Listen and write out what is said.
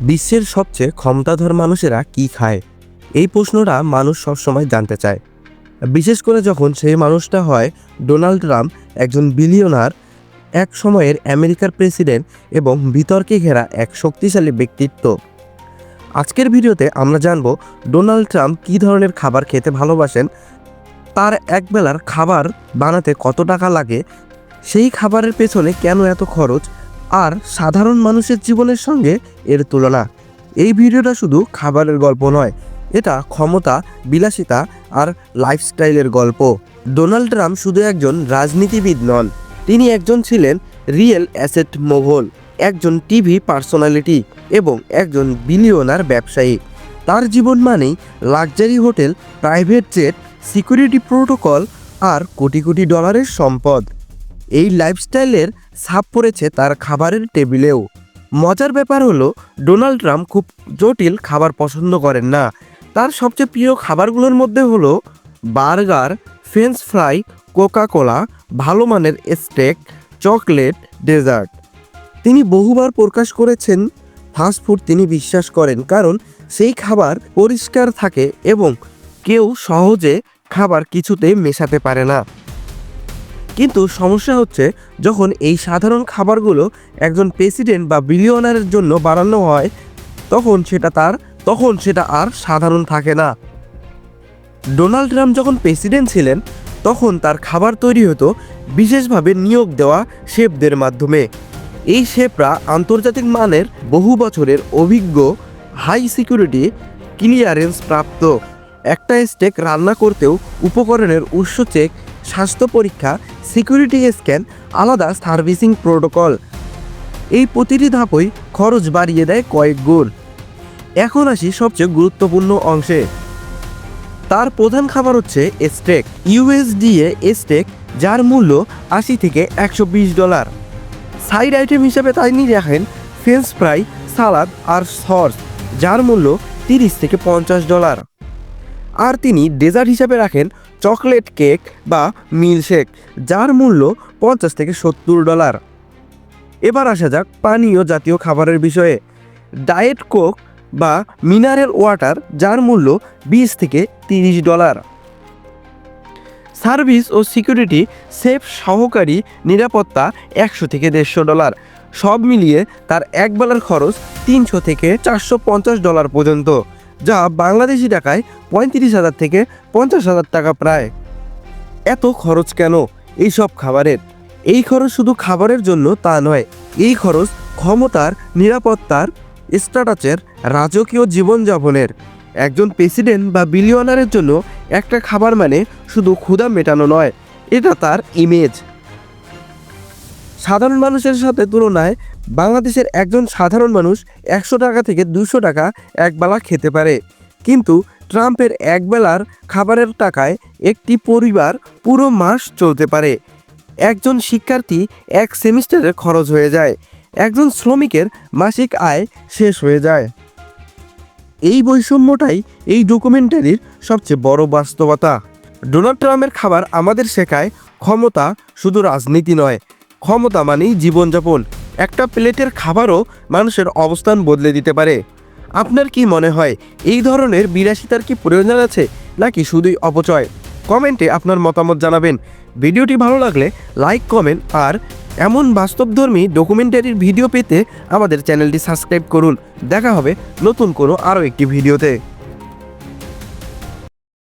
বিশ্বের সবচেয়ে ক্ষমতাধর মানুষেরা কি খায়? এই প্রশ্নটা মানুষ সবসময় জানতে চায়। বিশেষ করে যখন সেই মানুষটা হয় ডোনাল্ড ট্রাম্প, একজন বিলিয়নার, এক সময়ের আমেরিকার প্রেসিডেন্ট এবং বিতর্কে ঘেরা এক শক্তিশালী ব্যক্তিত্ব। আজকের ভিডিওতে আমরা জানব ডোনাল্ড ট্রাম্প কী ধরনের খাবার খেতে ভালোবাসেন, তার একবেলার খাবার বানাতে কত টাকা লাগে, সেই খাবারের পেছনে কেন এত খরচ আর সাধারণ মানুষের জীবনের সঙ্গে এর তুলনা। এই ভিডিওটা শুধু খাবারের গল্প নয়, এটা ক্ষমতা, বিলাসিতা আর লাইফস্টাইলের গল্প। ডোনাল্ড ট্রাম্প শুধু একজন রাজনীতিবিদ নন, তিনি একজন ছিলেন রিয়েল অ্যাসেট মোঘল, একজন টিভি পার্সোনালিটি এবং একজন বিলিয়নার ব্যবসায়ী। তার জীবন মানেই luxury hotel private jet security protocol আর কোটি কোটি ডলারের সম্পদ। এই লাইফস্টাইলের ছাপ পড়েছে তার খাবারের টেবিলেও। মজার ব্যাপার হলো, ডোনাল্ড ট্রাম্প খুব জটিল খাবার পছন্দ করেন না। তার সবচেয়ে প্রিয় খাবারগুলোর মধ্যে হলো burger, french fry coca cola ভালো মানের স্টেক, চকলেট, ডেজার্ট। তিনি বহুবার প্রকাশ করেছেন ফাস্টফুড তিনি বিশ্বাস করেন, কারণ সেই খাবার পরিষ্কার থাকে এবং কেউ সহজে খাবার কিছুতেই মেশাতে পারে না। কিন্তু সমস্যা হচ্ছে যখন এই সাধারণ খাবারগুলো একজন প্রেসিডেন্ট বা বিলিয়নারের জন্য বানানো হয়, তখন সেটা তার, তখন সেটা আর সাধারণ থাকে না। ডোনাল্ড ট্রাম্প যখন প্রেসিডেন্ট ছিলেন, তখন তার খাবার তৈরি হতো বিশেষভাবে নিয়োগ দেওয়া শেফদের মাধ্যমে। এই শেফরা আন্তর্জাতিক মানের বহু বছরের অভিজ্ঞ, হাই সিকিউরিটি ক্লিয়ারেন্স প্রাপ্ত। একটা স্টেক রান্না করতেও উপকরণের উৎস চেক স্বাস্থ্য পরীক্ষা সিকিউরিটি স্ক্যান আলাদা সার্ভিসিং প্রোটোকল এই প্রতিটি ধাপই খরচ বাড়িয়ে দেয় কয়েক গুণ। এখন আসি সবচেয়ে গুরুত্বপূর্ণ অংশে। তার প্রধান খাবার হচ্ছে স্টেক ইউএসডিএ স্টেক যার মূল্য আশি থেকে একশো বিশ ডলার। সাইড আইটেম হিসেবে তিনি রাখেন ফ্রেঞ্চ ফ্রাই সালাদ আর সস, যার মূল্য তিরিশ থেকে পঞ্চাশ ডলার। আর তিনি ডেজার্ট হিসাবে রাখেন চকলেট কেক বা মিল্কশেক যার মূল্য পঞ্চাশ থেকে সত্তর ডলার। এবার আসা যাক পানীয় জাতীয় খাবারের বিষয়ে। ডায়েট কোক বা মিনারেল ওয়াটার, যার মূল্য বিশ থেকে তিরিশ ডলার। সার্ভিস ও সিকিউরিটি সেফ সহকারী নিরাপত্তা একশো থেকে দেড়শো ডলার। সব মিলিয়ে তার একবেলার খরচ তিনশো থেকে চারশো পঞ্চাশ ডলার পর্যন্ত। যা বাংলাদেশি টাকায় পঁয়ত্রিশ হাজার থেকে পঞ্চাশ হাজার টাকা প্রায়। এত খরচ কেন? এই সব খাবারের। এই খরচ শুধু খাবারের জন্য তা নয়, এই খরচ ক্ষমতার, নিরাপত্তার, স্ট্যাটাসের, রাজকীয় জীবনযাপনের। একজন প্রেসিডেন্ট বা বিলিয়নারের জন্য একটা খাবার মানে শুধু ক্ষুধা মেটানো নয়, এটা তার ইমেজ সাধারণ মানুষের সাথে তুলনায় বাংলাদেশের একজন সাধারণ মানুষ একশো টাকা থেকে দুশো টাকা একবেলা খেতে পারে। কিন্তু ট্রাম্পের একবেলার খাবারের টাকায় একটি পরিবার পুরো মাস চলতে পারে। একজন শিক্ষার্থী এক সেমিস্টারের খরচ হয়ে যায়, একজন শ্রমিকের মাসিক আয় শেষ হয়ে যায়। এই বৈষম্যটাই এই ডকুমেন্টারির সবচেয়ে বড় বাস্তবতা। ডোনাল্ড ট্রাম্পের খাবার আমাদের শেখায় ক্ষমতা শুধু রাজনীতি নয় ক্ষমতা মানেই জীবনযাপন। একটা প্লেটের খাবারও মানুষের অবস্থান বদলে দিতে পারে। আপনার কি মনে হয়, এই ধরনের বিলাসিতার কি প্রয়োজন আছে, নাকি শুধুই অপচয়? কমেন্টে আপনার মতামত জানাবেন। ভিডিওটি ভালো লাগলে লাইক, কমেন্ট আর এমন বাস্তবধর্মী ডকুমেন্টারির ভিডিও পেতে আমাদের চ্যানেলটি সাবস্ক্রাইব করুন। দেখা হবে নতুন কোনো আরও একটি ভিডিওতে।